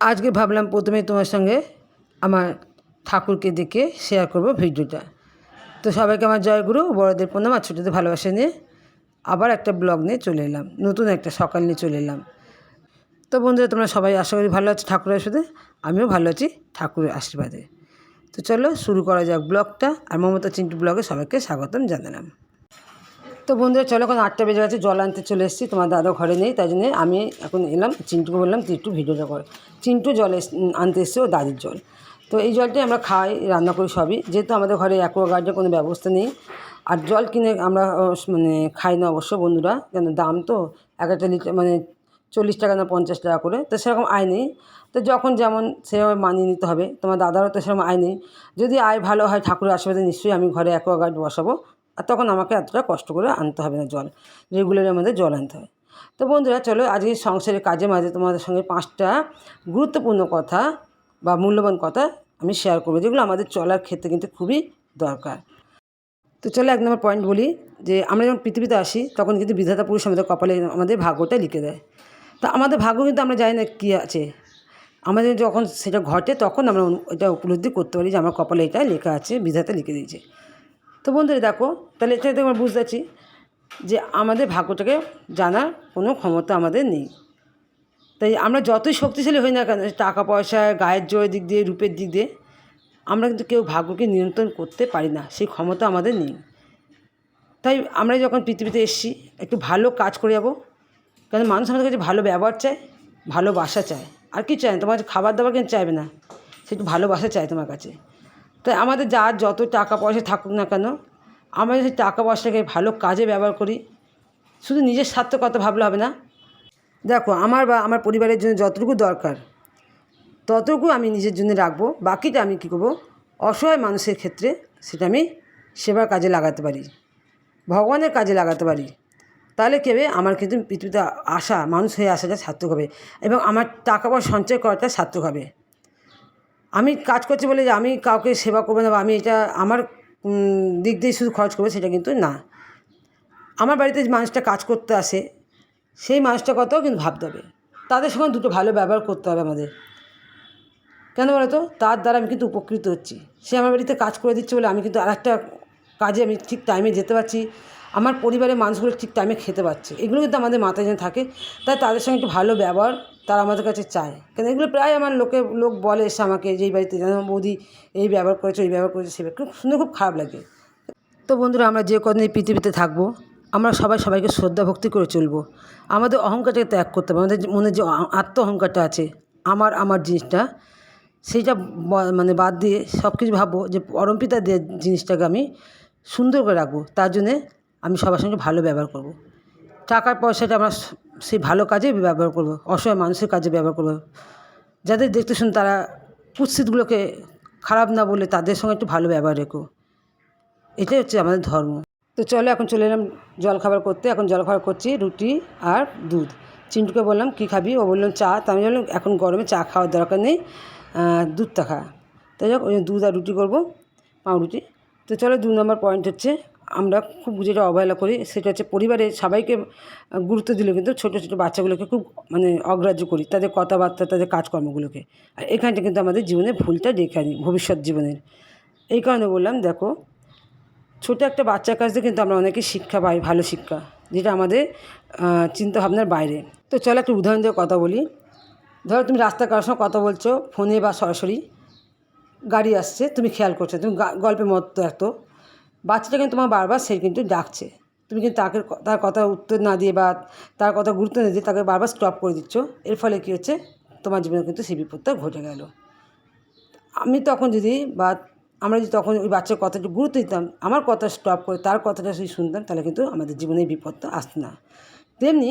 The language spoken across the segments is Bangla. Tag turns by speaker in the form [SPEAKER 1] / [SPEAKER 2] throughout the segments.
[SPEAKER 1] আজকে ভাবলাম প্রথমে তোমার সঙ্গে আমার ঠাকুরকে দেখে শেয়ার করব ভিডিওটা। তো সবাইকে আমার জয়গুরু বড়দের প্রণাম আর ছোটোদের ভালোবাসা নিয়ে আবার একটা ব্লগ নিয়ে চলে এলাম, নতুন একটা সকাল নিয়ে চলে এলাম। তো বন্ধুরা, তোমরা সবাই আশা করি ভালো আছো ঠাকুরের সাথে, আমিও ভালো আছি ঠাকুরের আশীর্বাদে। তো চলো শুরু করা যাক ব্লগটা, আর মমতা চিন্টু ব্লগে সবাইকে স্বাগতম জানালাম। তো বন্ধুরা, চলো এখন আটটা বেজে গেছে, জল আনতে চলে এসেছি, তোমার দাদা ঘরে নেই, তাই জন্য আমি এখন এলাম, চিন্টুকে বললাম, তুই একটু ভিডিওটা কর। চিন্টু জল আনতে এসছে ও দাদির জল। তো এই জলটাই আমরা খাই, রান্না করি সবই, যেহেতু আমাদের ঘরে অ্যাকোয়াগার্ডের কোনো ব্যবস্থা নেই। আর জল কিনে আমরা মানে খাই না অবশ্য বন্ধুরা, কেন দাম তো এক একটা লিটার মানে চল্লিশ টাকা না পঞ্চাশ টাকা করে, তো সেরকম আয় নেই। তো যখন যেমন সেভাবে মানিয়ে নিতে হবে, তোমার দাদারও তো সেরকম আয় নেই। যদি আয় ভালো হয় ঠাকুরের আশীর্বাদে, নিশ্চয়ই আমি ঘরে অ্যাকোয়াগার্ড বসাবো। আর তখন আমাকে এতটা কষ্ট করে আনতে হবে না জল রেগুলার আমাদের জল আনতে হয় তো বন্ধুরা, চলো আজকে সংসারের কাজে মাঝে তোমাদের সঙ্গে পাঁচটা গুরুত্বপূর্ণ কথা বা মূল্যবান কথা আমি শেয়ার করব, যেগুলো আমাদের চলার ক্ষেত্রে কিন্তু খুবই দরকার। তো চলো এক নম্বর পয়েন্ট বলি, যে আমরা যখন পৃথিবীতে আসি, তখন কিন্তু বিধাতা পুরুষ আমাদের কপালে আমাদের ভাগ্যটা লিখে দেয়। তা আমাদের ভাগ্য কিন্তু আমরা জানি না কী আছে। আমাদের যখন সেটা ঘটে, তখন আমরা এটা উপলব্ধি করতে পারি যে আমার কপালে এটা লেখা আছে, বিধাতা লিখে দিয়েছে। তো বন্ধুরা দেখো, তাহলে এটা থেকে আমরা বুঝতে পারছি যে আমাদের ভাগ্যটাকে জানার কোনো ক্ষমতা আমাদের নেই। তাই আমরা যতই শক্তিশালী হই না কেন, টাকা পয়সা, গায়ের জোরের দিক দিয়ে, রূপের দিক দিয়ে, আমরা কিন্তু কেউ ভাগ্যকে নিয়ন্ত্রণ করতে পারি না, সেই ক্ষমতা আমাদের নেই। তাই আমরা যখন পৃথিবীতে এসেছি, একটু ভালো কাজ করে যাব কারণ মানুষ আমাদের কাছে ভালো ব্যবহার চায়, ভালোবাসা চায়। আর কি চায়? তোমার খাবার দাবার কেন চাইবে না, সে একটু ভালোবাসা চায় তোমার কাছে। তাই আমাদের যার যত টাকা পয়সা থাকুক না কেন, আমরা সেই টাকা পয়সাকে ভালো কাজে ব্যবহার করি। শুধু নিজের স্বার্থ কথা ভাবলে হবে না। দেখো, আমার বা, আমার পরিবারের জন্য যতটুকু দরকার, ততটুকু আমি নিজের জন্য রাখব। বাকিটা আমি কী করব? অসহায় মানুষের ক্ষেত্রে সেটা আমি সেবার কাজে লাগাতে পারি। ভগবানের কাজে লাগাতে পারি। তাহলে কী হবে? আমার কিন্তু পৃথিবীতে আসা মানুষ হয়ে আসাটা সার্থক হবে এবং আমার টাকা পয়সা সঞ্চয় করাটা সার্থক হবে। আমি কাজ করছি বলে যে আমি কাউকে সেবা করব না বা আমি এটা আমার দিক দিয়ে শুধু খরচ করব সেটা কিন্তু না। আমার বাড়িতে যে মানুষটা কাজ করতে আসে, সেই মানুষটা কথাও কিন্তু ভাবতে হবে। তাদের সঙ্গে দুটো ভালো ব্যবহার করতে হবে আমাদের। কেন বলো তো? তার দ্বারা আমি কিন্তু উপকৃত হচ্ছি। সে আমার বাড়িতে কাজ করে দিচ্ছে বলে আমি কিন্তু আরেকটা কাজে আমি ঠিক টাইমে যেতে পারছি। আমার পরিবারের মানুষগুলো ঠিক টাইমে খেতে পাচ্ছে এগুলো কিন্তু আমাদের মাথায় যেন থাকে। তাই তাদের সঙ্গে একটু ভালো ব্যবহার তারা আমাদের কাছে চায়। কেন এগুলো প্রায় আমার লোকে, লোক বলে এসে আমাকে যে এই বাড়িতে জানো বৌদি এই ব্যবহার করেছ এই ব্যবহার করেছ, সে খুব শুনে খুব খারাপ লাগে। তো বন্ধুরা, আমরা যে কদিন এই পৃথিবীতে থাকব, আমরা সবাই সবাইকে শ্রদ্ধা ভক্তি করে চলবো। আমাদের অহংকারটাকে ত্যাগ করতে হবে, আমাদের মনে যে আত্ম অহংকারটা আছে, আমার আমার জিনিসটা, সেইটা মানে বাদ দিয়ে সব কিছু ভাববো যে পরমপিতা দিয়ে জিনিসটাকে আমি সুন্দর করে রাখব। তার জন্যে আমি সবার সঙ্গে ভালো ব্যবহার করব। টাকার পয়সাটা আমরা সেই ভালো কাজে ব্যবহার করব, অসহায় মানুষের কাজে ব্যবহার করব। যাদের দেখতে শুন তারা কুৎসিতগুলোকে খারাপ না বলে তাদের সঙ্গে একটু ভালো ব্যবহার রেখো। এটাই হচ্ছে আমাদের ধর্ম। তো চলো এখন চলে এলাম জলখাবার করতে। এখন জলখাবার করছি, রুটি আর দুধ। চিন্টুকে বললাম, কী খাবি? ও বললাম চা। তা আমি বললাম, এখন গরমে চা খাওয়ার দরকার নেই দুধটা খা। তাই যাক, ওই দুধ আর রুটি করব, পাউরুটি। তো চলো, দু নম্বর পয়েন্ট হচ্ছে আমরা খুব যেটা অবহেলা করি। সেটা হচ্ছে পরিবারের সবাইকে গুরুত্ব দিলেও কিন্তু ছোটো ছোটো বাচ্চাগুলোকে খুব মানে অগ্রাহ্য করি, তাদের কথাবার্তা, তাদের কাজকর্মগুলোকে। আর এখানটা কিন্তু আমাদের জীবনে ভুলটা রেখে আনি, ভবিষ্যৎ জীবনের। এই কারণে বললাম, দেখো, ছোটো একটা বাচ্চার কাছ থেকে কিন্তু আমরা অনেকে শিক্ষা পাই, ভালো শিক্ষা, যেটা আমাদের চিন্তাভাবনার বাইরে। তো চলো একটা উদাহরণ দিয়ে কথা বলি। ধরো তুমি রাস্তা কারোর সঙ্গে কথা বলছো, ফোনে বা সরাসরি, গাড়ি আসছে, তুমি খেয়াল করছ, তুমি গা- গল্পে মতো এত বাচ্চাটা কিন্তু তোমার বারবার সে কিন্তু ডাকছে। তুমি কিন্তু তাকে তার কথা উত্তর না দিয়ে বা তার কথা গুরুত্ব না দিয়ে তাকে বারবার স্টপ করে দিচ্ছ। এর ফলে কী হচ্ছে? তোমার জীবনে কিন্তু সেই বিপদটা ঘটে গেল। আমি তখন যদি বা আমরা যদি তখন ওই বাচ্চার কথাটা গুরুত্ব দিতাম, আমার কথা স্টপ করে তার কথাটা যদি শুনতাম, তাহলে কিন্তু আমাদের জীবনে বিপদটা আসতো না। তেমনি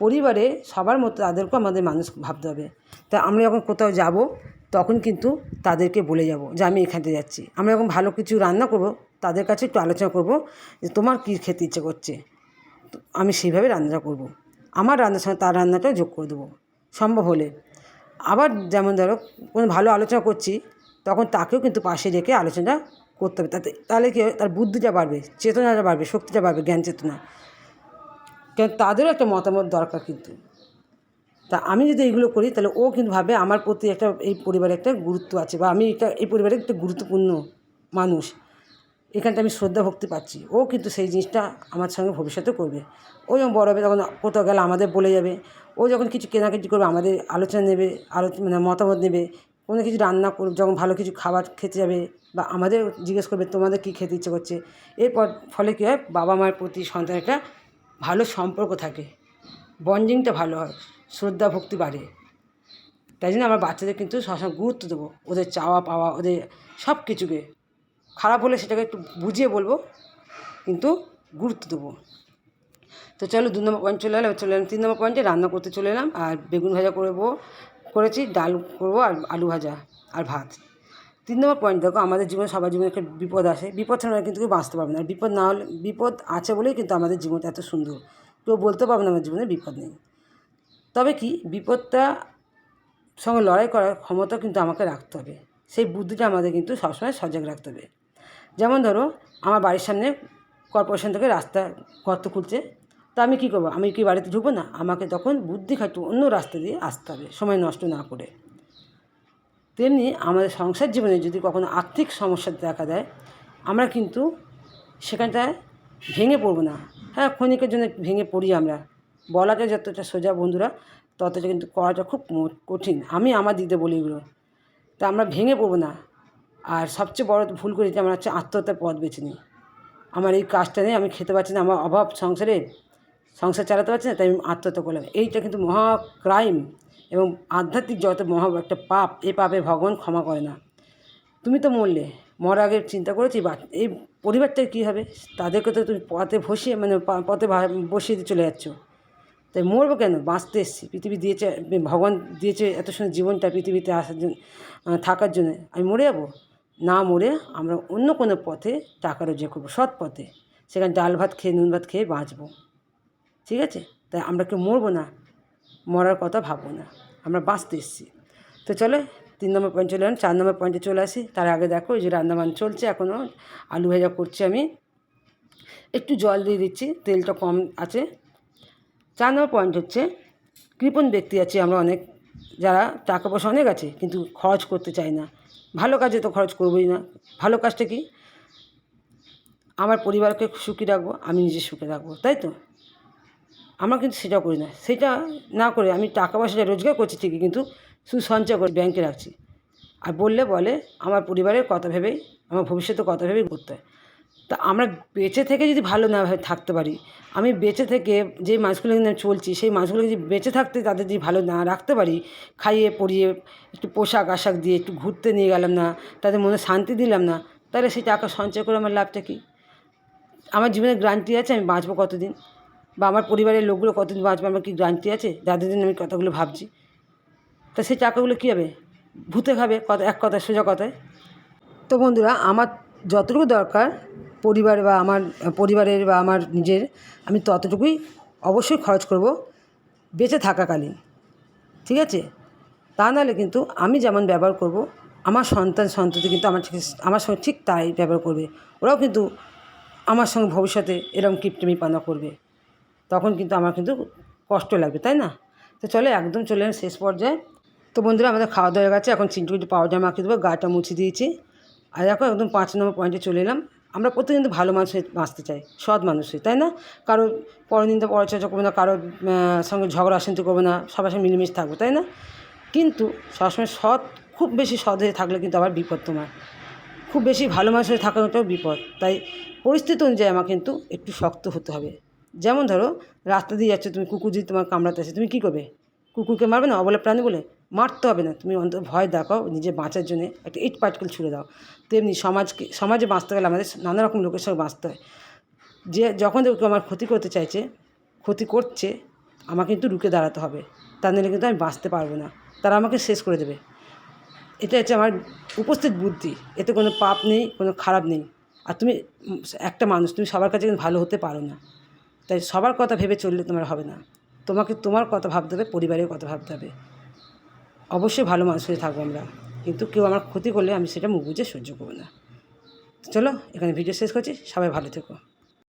[SPEAKER 1] পরিবারে সবার মতো তাদেরকেও আমাদের মানুষ ভাবতে হবে। তা আমরা যখন কোথাও যাব, তখন কিন্তু তাদেরকে বলে যাব যে, আমি এখানতে যাচ্ছি। আমরা যখন ভালো কিছু রান্না করব তাদের কাছে একটু আলোচনা করব যে তোমার কী খেতে ইচ্ছে করছে। আমি সেইভাবে রান্নাটা করব। আমার রান্নার সঙ্গে তার রান্নাটাও যোগ করে দেবো। সম্ভব হলে। আবার যেমন ধরো কোনো ভালো আলোচনা করছি, তখন তাকেও কিন্তু পাশে রেখে আলোচনা করতে হবে। তাতে তাহলে কি? তার বুদ্ধিটা বাড়বে, চেতনাটা বাড়বে, শক্তিটা বাড়বে, জ্ঞান চেতনা। কেন তাদেরও একটা মতামত দরকার কিন্তু। তা আমি যদি এইগুলো করি, তাহলে ও কিন্তু ভাবে আমার প্রতি একটা এই পরিবারে একটা গুরুত্ব আছে বা আমি এটা, এই পরিবারে একটা গুরুত্বপূর্ণ মানুষ। এখানটা আমি শ্রদ্ধা ভক্তি পাচ্ছি। ও কিন্তু সেই জিনিসটা আমার সঙ্গে ভবিষ্যতে করবে। ও যখন বড় হবে তখন কোথাও গেলে আমাদের বলে যাবে। ও যখন কিছু কেনাকাটি করবে, আমাদের আলোচনা নেবে আলোচনা মানে মতামত নেবে, কোনো কিছু রান্না করবে, যখন ভালো কিছু খাবার খেতে যাবে বা আমাদের জিজ্ঞেস করবে, তোমাদের কী খেতে ইচ্ছে করছে? এরপর ফলে কী হয়? বাবা মায়ের প্রতি সন্তানের একটা ভালো সম্পর্ক থাকে। বন্ডিংটা ভালো হয়, শ্রদ্ধা, ভক্তি বাড়ে। তাই জন্য আমার বাচ্চাদের কিন্তু সবসময় গুরুত্ব দেবো। ওদের চাওয়া পাওয়া ওদের সব কিছুকে খারাপ হলে সেটাকে একটু বুঝিয়ে বলব, কিন্তু গুরুত্ব দেবো। তো চলো দু নম্বর পয়েন্ট চলে এলাম চলে এলাম তিন নম্বর পয়েন্টে রান্না করতে চলে এলাম, আর বেগুন ভাজা করব করেছি, ডাল করব, আর আলু ভাজা, আর ভাত। তিন নম্বর পয়েন্ট দেখো, আমাদের জীবনে, সবার জীবনে একটা বিপদ আসে। বিপদ ছাড়া কিন্তু কেউ বাঁচতে পারবে না, আর বিপদ না হলে, বিপদ আছে বলেই কিন্তু আমাদের জীবনটা এত সুন্দর। কেউ বলতে পারবে না আমার জীবনে বিপদ নেই। তবে কি, বিপদটা সঙ্গে লড়াই করার ক্ষমতা কিন্তু আমাকে রাখতে হবে। সেই বুদ্ধিটা আমাদের কিন্তু সবসময় সজাগ রাখতে হবে। যেমন ধরো, আমার বাড়ির সামনে কর্পোরেশন থেকে রাস্তা গর্ত খুঁড়ছে, তা আমি কী করব? আমি কি বাড়িতে ঢুকবো না? আমাকে তখন বুদ্ধি খাটু অন্য রাস্তা দিয়ে আসতে হবে, সময় নষ্ট না করে। তেমনি আমাদের সংসার জীবনে যদি কখনো আর্থিক সমস্যা দেখা দেয়, আমরা কিন্তু সেখানটায় ভেঙে পড়ব না। হ্যাঁ ক্ষণিকের জন্য ভেঙে পড়ি আমরা। বলাটা যতটা সোজা বন্ধুরা, ততটা কিন্তু করাটা খুব কঠিন। আমি আমার দিতে বলি এগুলো। তা আমরা ভেঙে পড়ব না। আর সবচেয়ে বড় ভুল করি আমার হচ্ছে আত্মহত্যার পথ বেছে নিই। আমার এই কাজটা নেই আমি খেতে পারছি না, আমার অভাব সংসারে, সংসার চালাতে পারছি না, তাই আমি আত্মহত্যা করলাম। এইটা কিন্তু মহা ক্রাইম এবং আধ্যাত্মিক যত মহা একটা পাপ, এই পাপে ভগবান ক্ষমা করে না। তুমি তো মরলে, মরার আগে চিন্তা করেছি, বা এই পরিবারটার কী হবে? তাদেরকে তো তুমি পথে বসিয়ে মানে পথে বসিয়ে চলে যাচ্ছ। তাই মরবো কেন? বাঁচতে এসেছি। পৃথিবী দিয়েছে, ভগবান দিয়েছে এত সুন্দর জীবনটা পৃথিবীতে আসার জন্য থাকার জন্য। আমি মরে যাব? না মরে আমরা অন্য কোনো পথে টাকা রোজগার করব, সৎ পথে। সেখানে ডাল ভাত খেয়ে, নুন ভাত খেয়ে বাঁচবো। ঠিক আছে? তাই আমরা কেউ মরবো না, মরার কথা ভাববো না, আমরা বাঁচতে এসেছি। তো চলে, তিন নম্বর পয়েন্ট চলে চার নম্বর পয়েন্টে চলে আসি। তার আগে দেখো, এই যে রান্নাবান চলছে এখনও আলু ভাজা করছি আমি। একটু জল দিয়ে দিচ্ছি, তেলটা কম আছে। চার নম্বর পয়েন্ট হচ্ছে কৃপণ ব্যক্তি আছে আমরা অনেক, যারা টাকা পয়সা অনেক আছে, কিন্তু খরচ করতে চায় না। ভালো কাজে তো খরচ করবোই না। ভালো কাজটা কি? আমার পরিবারকে সুখী রাখব, আমি নিজে সুখে রাখব তাই তো? আমরা কিন্তু সেটা করি না। সেটা না করে আমি টাকা পয়সাটা রোজগার করছি ঠিকই, কিন্তু সুসঞ্চয় সঞ্চয় করে ব্যাংকে রাখছি। আর বললে বলে, আমার পরিবারের কথা ভেবেই, আমার ভবিষ্যতে কথা ভেবেই করতে হয়। তা আমরা বেঁচে থেকে যদি ভালো না থাকতে পারি, আমি বেঁচে থেকে যে মাছগুলো নিয়ে চলছি, সেই মাছগুলো যদি বেঁচে থাকতে তাদের যদি ভালো না রাখতে পারি, খাইয়ে পরিয়ে একটু পোশাক আশাক দিয়ে একটু ঘুরতে নিয়ে গেলাম না, তাদের মনে শান্তি দিলাম না, তাহলে সেই টাকা সঞ্চয় করে আমার লাভটা কী? আমার জীবনে গ্রান্টি আছে আমি বাঁচবো কতদিন? বা আমার পরিবারের লোকগুলো কতদিন বাঁচবে, আমার কি গ্রান্টি আছে? যাদের জন্য আমি কথাগুলো ভাবছি। তা সেই টাকাগুলো কী হবে? ভূতে খাবে কথা এক কথা সোজা কথায়। তো বন্ধুরা, আমার যতটুকু দরকার পরিবার বা আমার, পরিবারের বা আমার নিজের, আমি ততটুকুই অবশ্যই খরচ করব বেঁচে থাকাকালীন, ঠিক আছে? তা নাহলে কিন্তু আমি যেমন ব্যবহার করব, আমার সন্তান সন্ততি কিন্তু আমার আমার সঙ্গে ঠিক তাই ব্যবহার করবে। ওরাও কিন্তু আমার সঙ্গে ভবিষ্যতে এরকম কিপটেমি পানা করবে। তখন কিন্তু আমার কিন্তু কষ্ট লাগবে, তাই না? তো চলে একদম চলে এলাম শেষ পর্যায়ে। তো বন্ধুরা, আমাদের খাওয়া দাওয়া গেছে, এখন চিন্টু পাউডার মাখিয়ে দেবো, গাটা মুছে দিয়েছি। আর এখন একদম পাঁচ নম্বর পয়েন্টে চলে এলাম। আমরা প্রত্যেক কিন্তু ভালো মানুষ বাঁচতে চাই, সৎ মানুষ হয়ে তাই না? কারোর পরনিন্দা পরচর্চা করব না, কারোর সঙ্গে ঝগড়া অশান্তি করব না, সবার সঙ্গে মিলেমিশে থাকব, তাই না? কিন্তু সবসময় সৎ, খুব বেশি সৎ হয়ে থাকলে কিন্তু আবার বিপদ তোমার। খুব বেশি ভালো মানুষ হয়ে থাকাটাও বিপদ। তাই পরিস্থিতি অনুযায়ী আমাকে কিন্তু একটু শক্ত হতে হবে। যেমন ধরো, রাস্তা দিয়ে যাচ্ছে, তুমি কুকুর যদি তোমার কামড়াতে আসে, তুমি কী করবে? কুকুরকে মারবে না, অবলা প্রাণী বলে? মারতে হবে না। তুমি অন্তত ভয় দেখাও, নিজে বাঁচার জন্য একটা ইট পাটকেল ছুড়ে দাও। তেমনি সমাজকে, সমাজে বাঁচতে গেলে আমাদের নানা রকম লোকের সঙ্গে বাঁচতে হয়। যে, যখন কেউ আমার ক্ষতি করতে চাইছে, ক্ষতি করছে, আমাকে কিন্তু রুখে দাঁড়াতে হবে। তা নাহলে কিন্তু আমি বাঁচতে পারব না। তারা আমাকে শেষ করে দেবে। এটা হচ্ছে আমার উপস্থিত বুদ্ধি। এতে কোনো পাপ নেই, কোনো খারাপ নেই। আর তুমি একটা মানুষ, তুমি সবার কাছে কিন্তু ভালো হতে পারো না। তাই সবার কথা ভেবে চললে তোমার হবে না। তোমাকে তোমার কথা ভাবতে হবে, পরিবারের কথা ভাবতে হবে। অবশ্যই ভালো মানুষ হয়ে থাকব আমরা। কিন্তু কেউ আমার ক্ষতি করলে আমি সেটা মুখ বুঝে সহ্য করব না। চলো, এখানে ভিডিও শেষ করছি। সবাই ভালো থেকো।